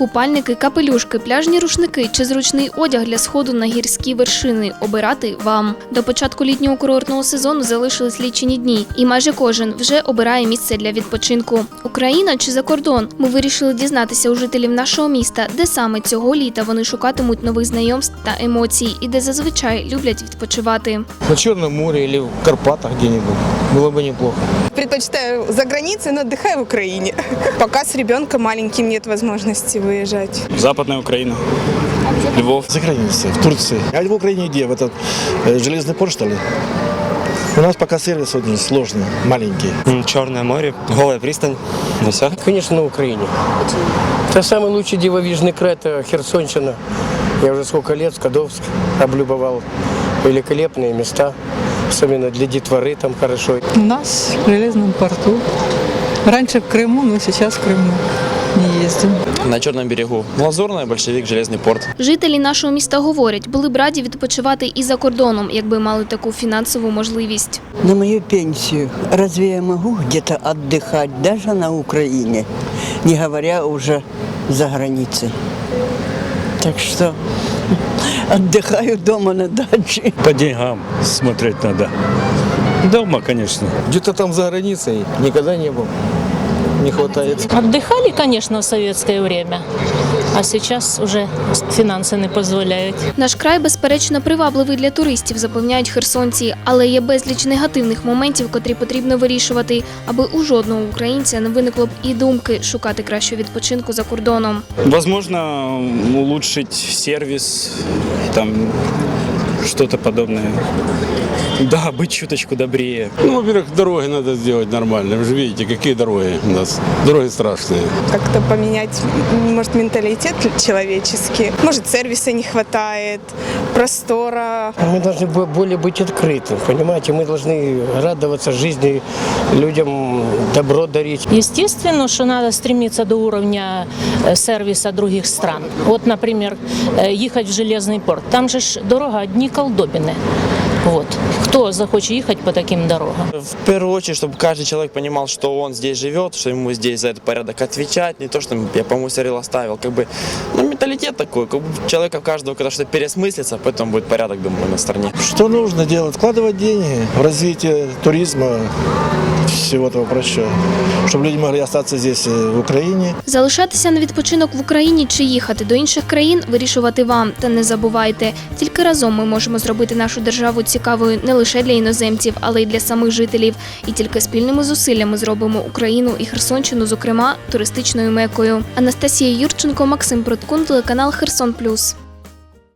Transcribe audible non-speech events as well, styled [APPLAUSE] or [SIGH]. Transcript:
купальники, капелюшки, пляжні рушники чи зручний одяг для сходу на гірські вершини обирати вам. До початку літнього курортного сезону залишились лічені дні, і майже кожен вже обирає місце для відпочинку. Україна чи за кордон? Ми вирішили дізнатися у жителів нашого міста, де саме цього літа вони шукатимуть нових знайомств та емоцій, і де зазвичай люблять відпочивати. На Черном море или в Карпатах где-нибудь. Было бы неплохо. Предпочитаю за границей, но отдыхаю в Украине. [LAUGHS] Пока с ребенком маленьким нет возможности выезжать. Западная Украина. Львов. За границей, в Турции. А в Украине где? В этот э, железный порт, что ли? У нас пока сервис очень сложный, маленький. Черное море, голая пристань. И все. Конечно, на Украине. Это самый лучший дивовижный край, это Херсонщина. Я уже сколько лет, Скадовск облюбовал. Великолепные места, особенно для детворы там хорошо. У нас в Железном порту. Раньше в Крыму, но сейчас в Крыму не ездим. На Черном берегу. Лазурная, Большевик, Железный порт. Жителі нашого міста говорять, були б раді відпочивати і за кордоном, якби мали таку фінансову можливість. На мою пенсию разве я могу где-то отдыхать, даже на Украине, не говоря уже за границей? Так что отдыхаю дома на даче. По деньгам смотреть надо. Дома, конечно. Где-то там за границей никогда не был. Не хватает. Отдыхали, конечно, в советское время, а сейчас уже фінанси не дозволяють. Наш край, безперечно, привабливий для туристів, запевняють херсонці, але є безліч негативних моментів, котрі потрібно вирішувати, аби у жодного українця не виникло б і думки шукати кращого відпочинку за кордоном. Возможно, улучшить сервіс там что-то подобное. Да, быть чуточку добрее. Ну, во-первых, дороги надо сделать нормально. Вы же видите, какие дороги у нас. Дороги страшные. Как-то поменять, м, может, менталитет человеческий. Может, сервиса не хватает, простора. Мы должны бо- более быть открыты, понимаете? Мы должны радоваться жизни, людям добро дарить. Естественно, что надо стремиться до уровня э, сервиса других стран. Вот, например, э, ехать в Железный порт. Там же ж дорога одни колдобины. Вот. Кто захочет ехать по таким дорогам? В первую очередь, чтобы каждый человек понимал, что он здесь живет, что ему здесь за этот порядок отвечать, не то, что я по мусорил оставил, как бы, ну, менталитет такой, как бы у человека каждого, когда что-то пересмыслится, потом будет порядок, думаю, на стране. Что нужно делать? Вкладывать деньги в развитие туризма, всего этого прочего. Чтобы люди могли остаться здесь, э, в Украине. Залишатися на відпочинок в Україні чи їхати до інших країн вирішувати вам. Та не забувайте, тільки разом ми можемо зробити нашу державу цікавою не лише для іноземців, але й для самих жителів. І тільки спільними зусиллями зробимо Україну і Херсонщину, зокрема, туристичною мекою. Анастасія Юрченко, Максим Проткун, телеканал Херсон Плюс.